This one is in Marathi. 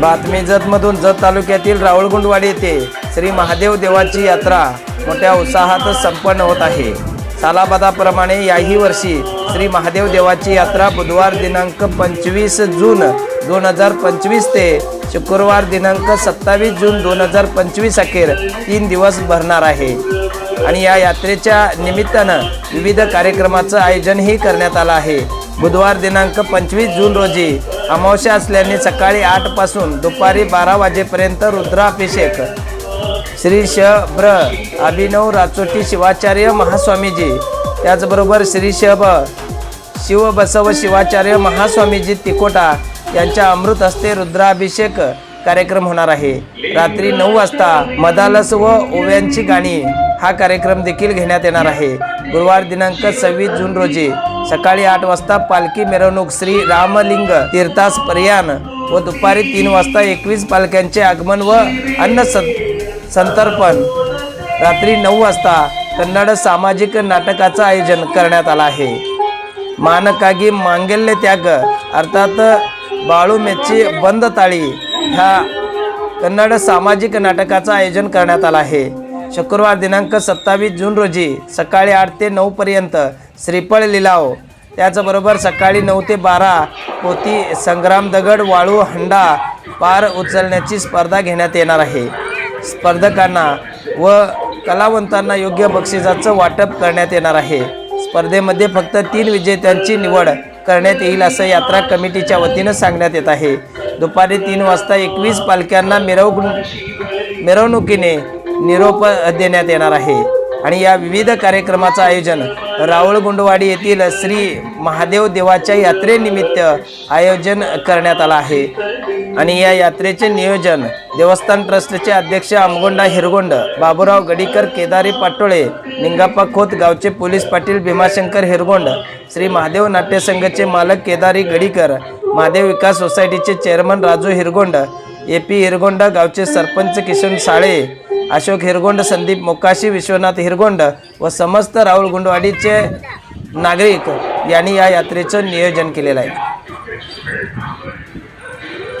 बातमी जतमधून जत तालुक्यातील रावळगुंडवाडी येथे श्री महादेव देवाची यात्रा मोठ्या उत्साहात संपन्न होत आहे. सालाबादाप्रमाणे याही वर्षी श्री महादेव देवाची यात्रा बुधवार दिनांक पंचवीस जून दोन हजार पंचवीस ते शुक्रवार दिनांक सत्तावीस जून दोन हजार पंचवीस अखेर तीन दिवस भरणार आहे. आणि या यात्रेच्या निमित्तानं विविध कार्यक्रमाचं आयोजनही करण्यात आलं आहे. बुधवार दिनांक पंचवीस जून रोजी अमावस्या असल्याने सकाळी आठपासून दुपारी बारा वाजेपर्यंत रुद्राभिषेक. श्री श ब्र अभिनव राचोटी शिवाचार्य महास्वामीजी. त्याचबरोबर श्री श ब शिवबसव शिवाचार्य महास्वामीजी तिकोटा यांच्या अमृत हस्ते रुद्राभिषेक कार्यक्रम होणार आहे. रात्री नऊ वाजता मदालस व ओव्यांची गाणी हा कार्यक्रम देखील घेण्यात येणार आहे. गुरुवार दिनांक सव्वीस जून रोजी सकाळी आठ वाजता पालखी मिरवणूक श्री रामलिंग तीर्थास पर्यान व दुपारी तीन वाजता एकवीस पालख्यांचे आगमन व अन्न संतर्पण. रात्री नऊ वाजता कन्नड सामाजिक नाटकाचं आयोजन करण्यात आलं आहे. मानकागी मांगल्य त्याग अर्थात बाळू मेची बंद ताळी ह्या कन्नड सामाजिक नाटकाचं आयोजन करण्यात आलं आहे. शुक्रवार दिनांक सत्तावीस जून रोजी सकाळी आठ ते नऊपर्यंत श्रीफळ लिलाव. त्याचबरोबर सकाळी नऊ ते बारा पोती संग्राम दगड वाळू हंडा पार उचलण्याची स्पर्धा घेण्यात येणार आहे. स्पर्धकांना व कलावंतांना योग्य बक्षिसाचं वाटप करण्यात येणार आहे. स्पर्धेमध्ये फक्त तीन विजेत्यांची निवड करण्यात येईल असं यात्रा कमिटीच्या वतीनं सांगण्यात येत आहे. दुपारी तीन वाजता एकवीस पालख्यांना मिरवणूक मिरवणुकीने निरोप देण्यात येणार आहे. आणि या विविध कार्यक्रमाचं आयोजन रावळगुंडवाडी येथील श्री महादेव देवाच्या यात्रेनिमित्त आयोजन करण्यात आलं आहे. आणि या यात्रेचे नियोजन देवस्थान ट्रस्टचे अध्यक्ष आमगोंडा हिरगोंड बाबूराव गडीकर केदारी पाटोळे निंगाप्पा खोत गावचे पोलीस पाटील भीमाशंकर हिरगोंड श्री महादेव नाट्यसंघचे मालक केदारी गडीकर महादेव विकास सोसायटीचे chairman Raju Hirgond A P Hirgond गावचे सरपंच किशन साळे अशोक हिरगोंड संदीप मोकाशी विश्वनाथ हिरगोंड व समस्त राहुल गुंडवाडीचे नागरिक यांनी या यात्रेचं नियोजन केलेलं आहे.